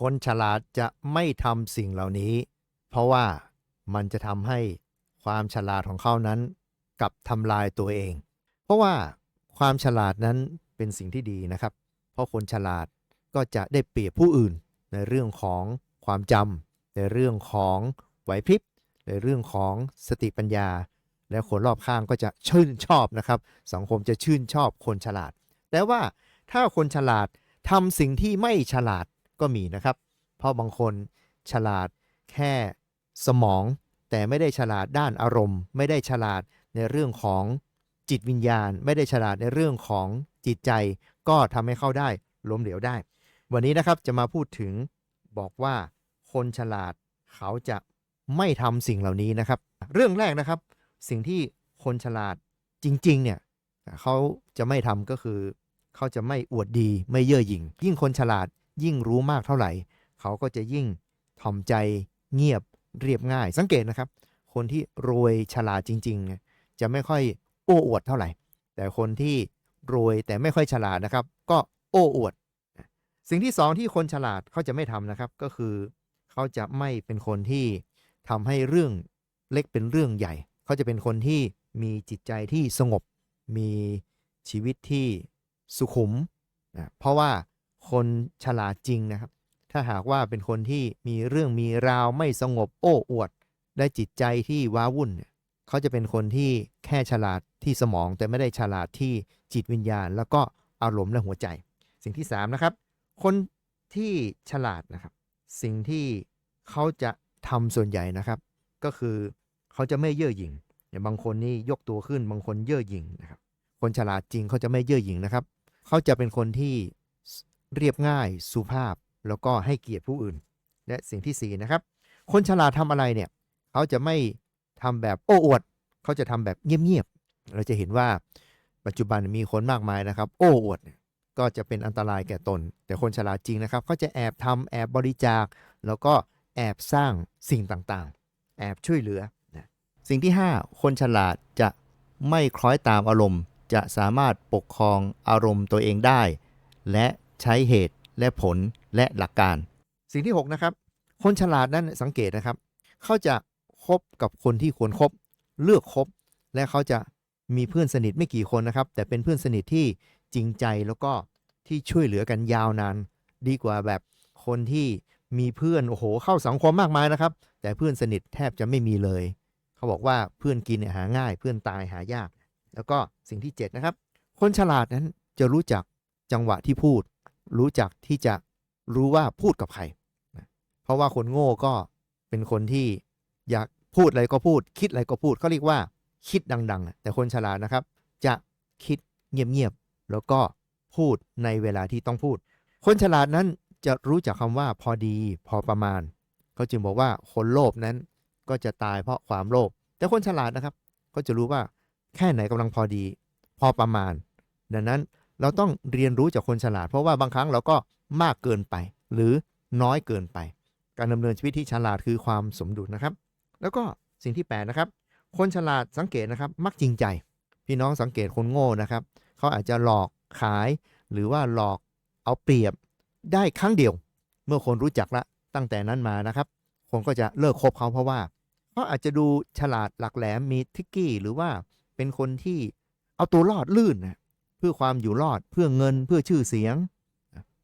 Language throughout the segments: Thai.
คนฉลาดจะไม่ทำสิ่งเหล่านี้ เพราะว่ามันจะทำให้ความฉลาดของเขานั้นกับทำลายตัวเอง เพราะว่าความฉลาดนั้นเป็นสิ่งที่ดีนะครับ เพราะคนฉลาดก็จะได้เปรียบผู้อื่น ในเรื่องของความจำในเรื่องของไหวพริบในเรื่องของสติปัญญา และคนรอบข้างก็จะชื่นชอบนะครับ สังคมจะชื่นชอบคนฉลาดแต่ว่าถ้าคนฉลาดทำสิ่งที่ไม่ฉลาด ก็มีนะครับ เพราะบางคนฉลาดแค่สมอง แต่ไม่ได้ฉลาดด้านอารมณ์ ไม่ได้ฉลาดในเรื่องของจิตวิญญาณ ไม่ได้ฉลาดในเรื่องของจิตใจ ก็ทำให้เข้าได้ล้มเหลวได้ วันนี้นะครับจะมาพูดถึงบอกว่าคนฉลาดเขาจะไม่ทำสิ่งเหล่านี้นะครับ เรื่องแรกนะครับ สิ่งที่คนฉลาดจริงๆเนี่ยเขาจะไม่ทำก็คือ เขาจะไม่อวดดีไม่เย่อหยิ่ง ยิ่งคนฉลาด ยิ่งรู้มากเท่าไหร่ เขาก็จะยิ่งถ่อมใจเงียบเรียบง่าย สังเกตนะครับ คนที่รวยฉลาดจริง ๆ จะไม่ค่อยโอ้อวดเท่าไหร่ แต่คนที่รวยแต่ไม่ค่อยฉลาดนะครับ ก็โอ้อวด สิ่งที่สองที่คนฉลาดเขาจะไม่ทำนะครับ ก็คือเขาจะไม่เป็นคนที่ทำให้เรื่องเล็กเป็นเรื่องใหญ่ เขาจะเป็นคนที่มีจิตใจที่สงบ มีชีวิตที่สุขุมนะเพราะว่า คนฉลาดจริงนะครับ ถ้าหากว่าเป็นคนที่มีเรื่องมีราวไม่สงบโอ้อวด ได้จิตใจที่ว้าวุ่นเนี่ยเขาจะเป็นคนที่แค่ฉลาดที่สมอง แต่ไม่ได้ฉลาดที่จิตวิญญาณ แล้วก็อารมณ์และหัวใจ สิ่งที่สามนะครับ คนที่ฉลาดนะครับ สิ่งที่เขาจะทำส่วนใหญ่นะครับ ก็คือเขาจะไม่เย่อหยิ่งอย่างบางคนนี่ยกตัวขึ้นบางคนเย่อหยิ่งนะครับ คนฉลาดจริงเขาจะไม่เย่อหยิ่งนะครับ เขาจะเป็นคนที่ เรียบง่ายสุภาพ แล้วก็ให้เกียรติผู้อื่น และสิ่งที่สี่นะครับ คนฉลาดทำอะไรเนี่ยเขาจะไม่ทำแบบโอ้อวด เขาจะทำแบบเงียบๆเราจะเห็นว่าปัจจุบันมีคนมากมายนะครับ โอ้อวดก็จะเป็นอันตรายแก่ตน แต่คนฉลาดจริงนะครับเขาจะแอบทำแอบบริจาค แล้วก็แอบสร้างสิ่งต่างๆ แอบช่วยเหลือนะสิ่งที่ 5 คนฉลาดจะไม่คล้อยตามอารมณ์ จะสามารถปกครองอารมณ์ตัวเองได้ และ ใช้เหตุและผลและหลักการ สิ่งที่ 6 นะครับ คนฉลาดนั้นสังเกตนะครับ เขาจะคบกับคนที่ควรครบเลือกคบ และเขาจะมีเพื่อนสนิทไม่กี่คนนะครับ แต่เป็นเพื่อนสนิทที่จริงใจแล้วก็ที่ช่วยเหลือกันยาวนานดีกว่าแบบคนที่มีเพื่อนโอ้โหเข้าสังคมมากมายนะครับ แต่เพื่อนสนิทแทบจะไม่มีเลย เขาบอกว่าเพื่อนกินหาง่าย เพื่อนตายหายาก แล้วก็สิ่งที่ 7 นะครับ คนฉลาดนั้นจะรู้จักจังหวะที่พูด รู้จักที่จะรู้ว่าพูดกับใครนะเพราะว่าคนโง่ก็เป็นคนที่อยากพูดอะไรก็พูด คิดอะไรก็พูดเขาเรียกว่าคิดดัง ๆ แต่คนฉลาดนะครับ จะคิดเงียบๆแล้วก็พูดในเวลาที่ต้องพูด คนฉลาดนั้นจะรู้จักคำว่าพอดีพอประมาณเขาจึงบอกว่าคนโลภนั้นก็จะตายเพราะความโลภแต่คนฉลาดนะครับ ก็จะรู้ว่าแค่ไหนกำลังพอดี พอประมาณ ดังนั้น เราต้องเรียนรู้จากคนฉลาด เพราะว่าบางครั้งเราก็มากเกินไป หรือน้อยเกินไป การดำเนินชีวิตที่ฉลาดคือความสมดุลนะครับ แล้วก็สิ่งที่8นะครับ คนฉลาดสังเกตนะครับ มักจริงใจ พี่น้องสังเกตคนโง่นะครับ เขาอาจจะหลอกขาย หรือว่าหลอกเอาเปรียบได้ครั้งเดียว เมื่อคนรู้จักละตั้งแต่นั้นมานะครับ คนก็จะเลิกคบเขาเพราะว่าเขาอาจจะดูฉลาดหลักแหลมมีทิกกี้ หรือว่าเป็นคนที่เอาตัวรอดลื่นนะ เพื่อความอยู่รอดเพื่อเงินเพื่อชื่อเสียง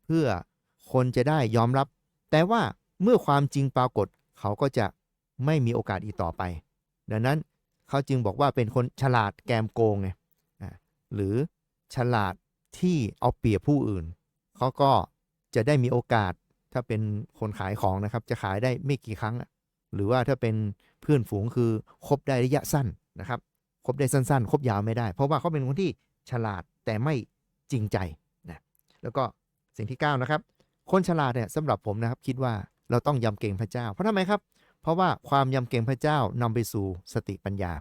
เพื่อคนจะได้ยอมรับ แต่ว่าเมื่อความจริงปรากฏ เขาก็จะไม่มีโอกาสอีกต่อไป ดังนั้นเขาจึงบอกว่าเป็นคนฉลาดแกมโกงไงหรือฉลาดที่เอาเปรียบผู้อื่น เขาก็จะได้มีโอกาสถ้าเป็นคนขายของนะครับ จะขายได้ไม่กี่ครั้ง หรือว่าถ้าเป็นเพื่อนฝูงคือคบได้ระยะสั้นนะครับคบได้สั้นๆ คบยาวไม่ได้ เพราะว่าเขาเป็นคนที่ ฉลาดแต่ไม่จริงใจนะแล้วก็สิ่งที่ 9 นะครับ คนฉลาดเนี่ยสำหรับผมนะครับคิดว่าเราต้องยำเกรงพระเจ้า เพราะทำไมครับ เพราะว่าความยำเกรงพระเจ้านำไปสู่สติปัญญา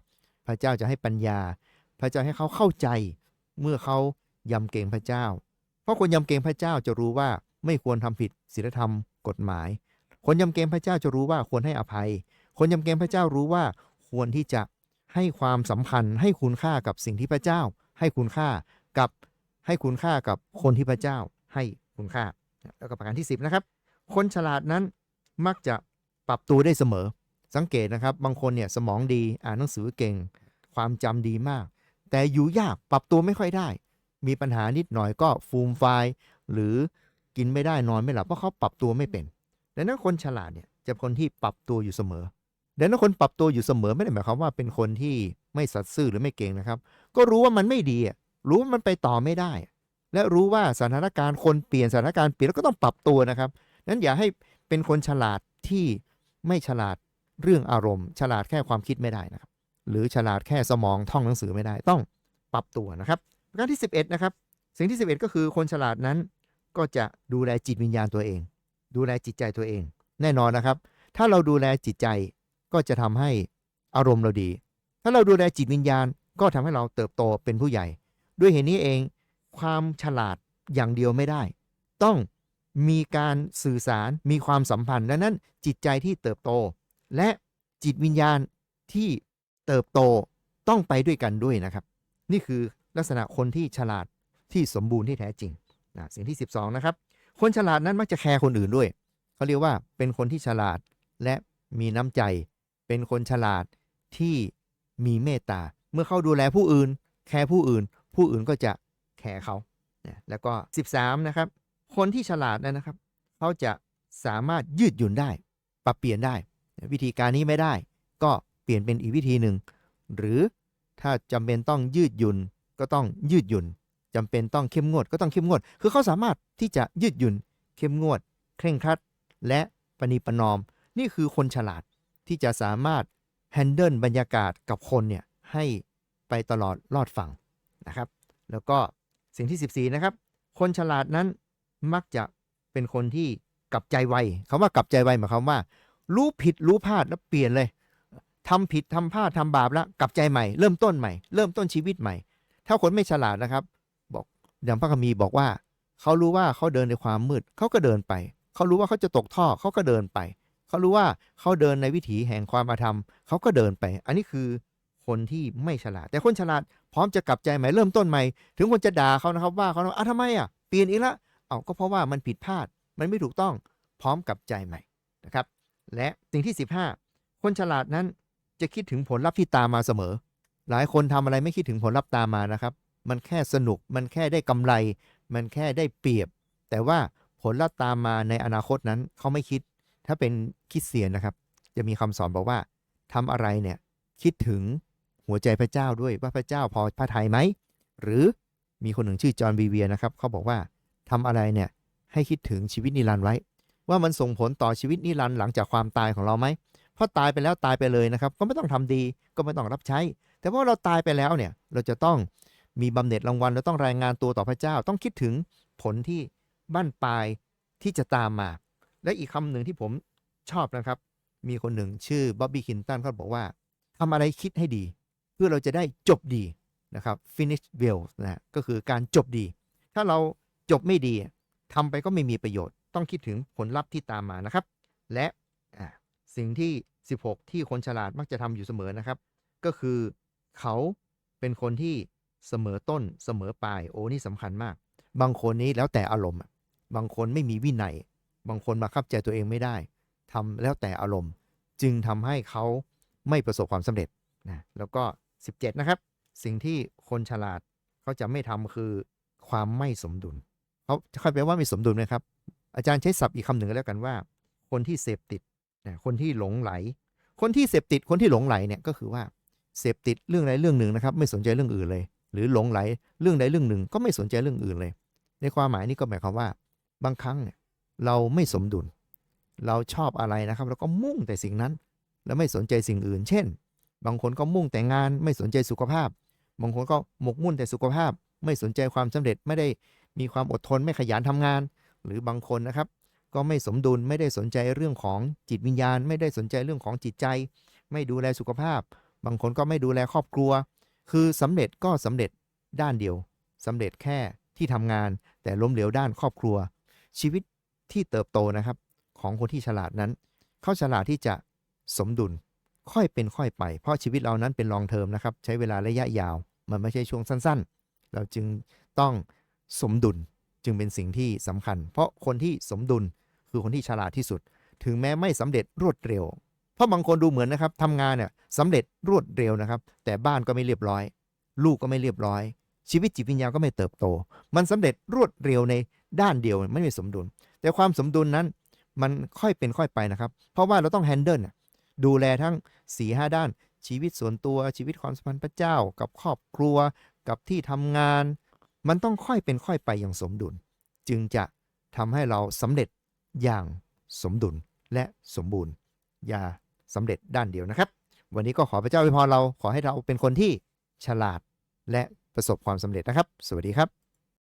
พระเจ้าจะให้ปัญญา พระเจ้าให้เขาเข้าใจ เมื่อเขายำเกรงพระเจ้า เพราะคนยำเกรงพระเจ้าจะรู้ว่าไม่ควรทำผิดศีลธรรมกฎหมาย คนยำเกรงพระเจ้าจะรู้ว่าควรให้อภัย คนยำเกรงพระเจ้ารู้ว่าควรที่จะให้ความสำคัญให้คุณค่ากับสิ่งที่พระเจ้า ให้คุณค่ากับให้คุณค่ากับคนที่พระเจ้าให้คุณค่า แล้วก็ประการที่ 10 นะครับ คนฉลาดนั้นมักจะปรับตัวได้เสมอ สังเกตนะครับ บางคนเนี่ยสมองดีอ่านหนังสือเก่ง ความจำดีมาก แต่อยู่ยากปรับตัวไม่ค่อยได้ มีปัญหานิดหน่อยก็ฟูมไฟายหรือกินไม่ได้นอนไม่หลับเพราะเขาปรับตัวไม่เป็นดังนั้นคนฉลาดเนี่ยจะคนที่ปรับตัวอยู่เสมอ ดังนั้นคนปรับตัวอยู่เสมอไม่ได้หมายความว่าเป็นคนที่ไม่สัตย์ซื่อหรือไม่เก่งนะครับ ก็รู้ว่ามันไม่ดีรู้ว่ามันไปต่อไม่ได้ และรู้ว่าสถานการณ์คนเปลี่ยนสถานการณ์เปลี่ยนแล้วก็ต้องปรับตัวนะครับนั้นอย่าให้เป็นคนฉลาดที่ไม่ฉลาดเรื่องอารมณ์ ฉลาดแค่ความคิดไม่ได้นะครับ หรือฉลาดแค่สมองท่องหนังสือไม่ได้ต้องปรับตัวนะครับประการที่ 11 นะครับ สิ่งที่ 11 ก็คือคนฉลาดนั้น ก็จะดูแลจิตวิญญาณตัวเอง ดูแลจิตใจตัวเอง แน่นอนนะครับ ถ้าเราดูแลจิตใจ ก็จะทำให้อารมณ์เราดี ถ้าเราดูแลจิตวิญญาณก็ทำให้เราเติบโตเป็นผู้ใหญ่ ด้วยเหตุนี้เอง ความฉลาดอย่างเดียวไม่ได้ ต้องมีการสื่อสารมีความสัมพันธ์ดังนั้นจิตใจที่เติบโต และจิตวิญญาณที่เติบโตต้องไปด้วยกันด้วยนะครับ นี่คือลักษณะคนที่ฉลาดที่สมบูรณ์ที่แท้จริงนะสิ่งที่ 12 นะครับ คนฉลาดนั้นมักจะแคร์คนอื่นด้วย เขาเรียกว่าเป็นคนที่ฉลาดและมีน้ำใจ เป็นคนฉลาดที่มีเมตตา เมื่อเขาดูแลผู้อื่น แคร์ผู้อื่น ผู้อื่นก็จะแคร์เขา แล้วก็ 13 นะครับ คนที่ฉลาดนะครับ เขาจะสามารถยืดหยุ่นได้ ปรับเปลี่ยนได้ วิธีการนี้ไม่ได้ ก็เปลี่ยนเป็นอีกวิธีหนึ่ง หรือถ้าจำเป็นต้องยืดหยุ่นก็ต้องยืดหยุ่นจำเป็นต้องเข้มงวดก็ต้องเข้มงวด คือเขาสามารถที่จะยืดหยุ่น เข้มงวด เคร่งครัด และปณีประนอม นี่คือคนฉลาด ที่จะสามารถแฮนเดิลบรรยากาศกับคนเนี่ยให้ไปตลอดรอดฝั่งนะครับ แล้วก็สิ่งที่ 14 นะครับ คนฉลาดนั้นมักจะเป็นคนที่กลับใจไวคำว่ากลับใจไวหมายความว่า รู้ผิดรู้พลาดแล้วเปลี่ยนเลยทำผิดทำพลาดทำบาปแล้วกลับใจใหม่ เริ่มต้นใหม่ เริ่มต้นชีวิตใหม่ ถ้าคนไม่ฉลาดนะครับ บอกอย่างพระคัมภีร์บอกว่า เขารู้ว่าเขาเดินในความมืดเขาก็เดินไป เขารู้ว่าเขาจะตกท่อเขาก็เดินไป เขารู้ว่าเขาเดินในวิถีแห่งความอาธรรมเขาก็เดินไป อันนี้คือคนที่ไม่ฉลาด แต่คนฉลาดพร้อมจะกลับใจใหม่เริ่มต้นใหม่ ถึงคนจะด่าเขานะครับว่าเขาอะทำไมอะเปลี่ยนอีกละเอาก็เพราะว่ามันผิดพลาด มันไม่ถูกต้องพร้อมกลับใจใหม่นะครับ และสิ่งที่ 15 คนฉลาดนั้นจะคิดถึงผลลัพธ์ที่ตามมาเสมอ หลายคนทำอะไรไม่คิดถึงผลลัพธ์ตามมานะครับ มันแค่สนุกมันแค่ได้กำไร มันแค่ได้เปรียบ แต่ว่าผลลัพธ์ตามมาในอนาคตนั้นเขาไม่คิด ถ้าเป็นคิดเสียนนะครับ จะมีคำสอนบอกว่าทำอะไรเนี่ยคิดถึงหัวใจพระเจ้าด้วยว่าพระเจ้าพอพระทัยไหม หรือมีคนหนึ่งชื่อจอห์นบีเวียนะครับเขาบอกว่าทำอะไรเนี่ยให้คิดถึงชีวิตนิรันดร์ไว้ ว่ามันส่งผลต่อชีวิตนิรันดร์หลังจากความตายของเราไหมเพราะตายไปแล้วตายไปเลยนะครับ ก็ไม่ต้องทำดีก็ไม่ต้องรับใช้ แต่ว่าเราตายไปแล้วเนี่ยเราจะต้องมีบำเหน็จรางวัลเราต้องรายงานตัวต่อพระเจ้า ต้องคิดถึงผลที่บั้นปลายที่จะตามมา และอีกคำหนึ่งที่ผมชอบนะครับ มีคนหนึ่งชื่อบ๊อบบี้คินตันเขาบอกว่าทำอะไรคิดให้ดี เพื่อเราจะได้จบดีนะครับ finish well นะฮะก็คือการจบดี ถ้าเราจบไม่ดีทำไปก็ไม่มีประโยชน์ ต้องคิดถึงผลลัพธ์ที่ตามมานะครับ และสิ่งที่ 16 ที่คนฉลาดมักจะทำอยู่เสมอนะครับ ก็คือเขาเป็นคนที่เสมอต้นเสมอปลายโอ้นี่สำคัญมาก บางคนนี้แล้วแต่อารมณ์ บางคนไม่มีวินัย บางคนมาคับใจตัวเองไม่ได้ทำแล้วแต่อารมณ์ จึงทำให้เขาไม่ประสบความสำเร็จนะแล้วก็ 17 นะครับ สิ่งที่คนฉลาดเขาจะไม่ทำคือความไม่สมดุลเขาจะค่อยแปลว่าไม่สมดุลนะครับ อาจารย์ใช้ศัพท์อีกคำหนึ่งแล้วกันว่า คนที่เสพติดนะคนที่หลงไหล คนที่เสพติดคนที่หลงไหลเนี่ยก็คือว่าเสพติดเรื่องใดเรื่องหนึ่งนะครับ ไม่สนใจเรื่องอื่นเลย หรือหลงไหลเรื่องใดเรื่องหนึ่งก็ไม่สนใจเรื่องอื่นเลย ในความหมายนี้ก็หมายความว่า บางครั้งเนี่ย เราไม่สมดุล เราชอบอะไรนะครับเราก็มุ่งแต่สิ่งนั้น แล้วไม่สนใจสิ่งอื่น เช่น บางคนก็มุ่งแต่งานไม่สนใจสุขภาพ บางคนก็หมกมุ่นแต่สุขภาพ ไม่สนใจความสำเร็จไม่ได้มีความอดทนไม่ขยันทำงาน หรือบางคนนะครับ ก็ไม่สมดุลไม่ได้สนใจเรื่องของจิตวิญญาณ ไม่ได้สนใจเรื่องของจิตใจ ไม่ดูแลสุขภาพ บางคนก็ไม่ดูแลครอบครัว คือสำเร็จก็สำเร็จด้านเดียวสำเร็จแค่ที่ทำงานแต่ล้มเหลวด้านครอบครัว ชีวิต ที่เติบโตนะครับ ของคนที่ฉลาดนั้น เขาฉลาดที่จะสมดุลค่อยเป็นค่อยไป เพราะชีวิตเรานั้นเป็นลองเทอมนะครับ ใช้เวลาระยะยาว มันไม่ใช่ช่วงสั้นๆ เราจึงต้องสมดุลจึงเป็นสิ่งที่สำคัญ เพราะคนที่สมดุลคือคนที่ฉลาดที่สุด ถึงแม้ไม่สำเร็จรวดเร็ว เพราะบางคนดูเหมือนนะครับทำงานเนี่ยสำเร็จรวดเร็วนะครับ แต่บ้านก็ไม่เรียบร้อย ลูกก็ไม่เรียบร้อย ชีวิตจิตวิญญาณก็ไม่เติบโต มันสำเร็จรวดเร็วในด้านเดียวไม่มีสมดุล แต่ความสมดุลนั้นมันค่อยเป็นค่อยไปนะครับ เพราะว่าเราต้องแฮนเดิลดูแลทั้ง4ีหด้าน ชีวิตส่วนตัวชีวิตความสัมพันธ์พระเจ้า กับครอบครัว กับที่ทำงาน มันต้องค่อยเป็นค่อยไปอย่างสมดุล จึงจะทำให้เราสำเร็จอย่างสมดุลและสมบูรณ์ อย่าสำเร็จด้านเดียวนะครับ วันนี้ก็ขอพระเจ้าอวยพรเราขอให้เราเป็นคนที่ฉลาดและ ประสบความสำเร็จนะครับ สวัสดีครับ